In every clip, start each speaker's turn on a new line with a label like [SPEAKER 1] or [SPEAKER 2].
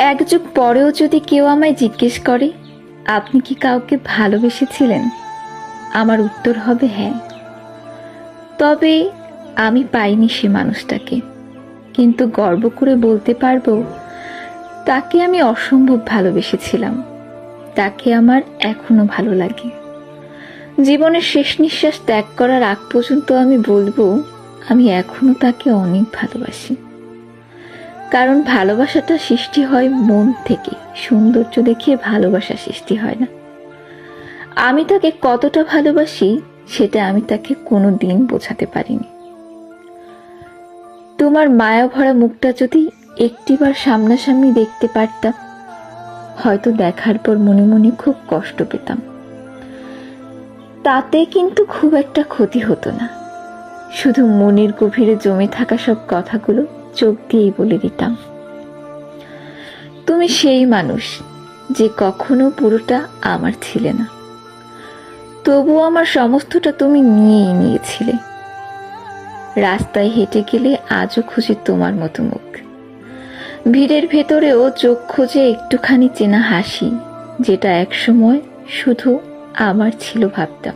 [SPEAKER 1] এক যুগ পরেও যদি কেউ আমায় জিজ্ঞেস করে, আপনি কি কাউকে ভালোবেসেছিলেন? আমার উত্তর হবে হ্যাঁ। তবে আমি পাইনি সে মানুষটাকে। কিন্তু গর্ব করে বলতে পারব, তাকে আমি অসম্ভব ভালোবেসেছিলাম। তাকে আমার এখনও ভালো লাগে। জীবনের শেষ নিঃশ্বাস ত্যাগ করার আগ পর্যন্ত আমি বলব, আমি এখনও তাকে অনেক ভালোবাসি। কারণ ভালোবাসাটা সৃষ্টি হয় মন থেকে। সৌন্দর্য দেখে ভালোবাসা সৃষ্টি হয় না। আমি তাকে কতটা ভালোবাসি, সেটা আমি তাকে কোনো দিন বোঝাতে পারিনি। তোমার মায়া ভরা মুখটা যদি একটিবার সামনাসামনি দেখতে পারতাম, হয়তো দেখার পর মনে মনে খুব কষ্ট পেতাম। তাতে কিন্তু খুব একটা ক্ষতি হতো না। শুধু মনের গভীরে জমে থাকা সব কথাগুলো চোখ দিয়েই বলে দিতাম। তুমি সেই মানুষ যে কখনো পুরোটা আমার ছিলে না। তবুও আমার সমস্তটা তুমি নিয়েই নিয়েছিলে। রাস্তায় হেঁটে গেলে আজও খুঁজে তোমার মতো মুখ। ভিড়ের ভেতরেও চোখ খোঁজে একটুখানি চেনা হাসি, যেটা একসময় শুধু আমার ছিল ভাবতাম।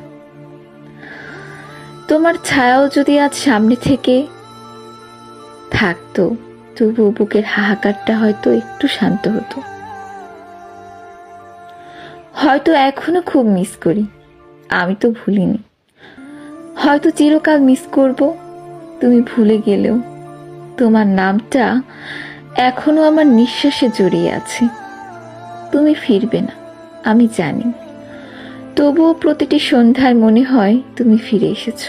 [SPEAKER 1] তোমার ছায়াও যদি আজ সামনে থেকে থাকতো, তবু বুকের হাহাকারটা হয়তো একটু শান্ত হতো। হয়তো এখনও খুব মিস করি, আমি তো ভুলিনি। হয়তো চিরকাল মিস করব, তুমি ভুলে গেলেও। তোমার নামটা এখনও আমার নিঃশ্বাসে জড়িয়ে আছে। তুমি ফিরবে না, আমি জানি। তবুও প্রতিটি সন্ধ্যায় মনে হয় তুমি ফিরে এসেছ,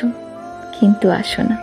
[SPEAKER 1] কিন্তু আসো না।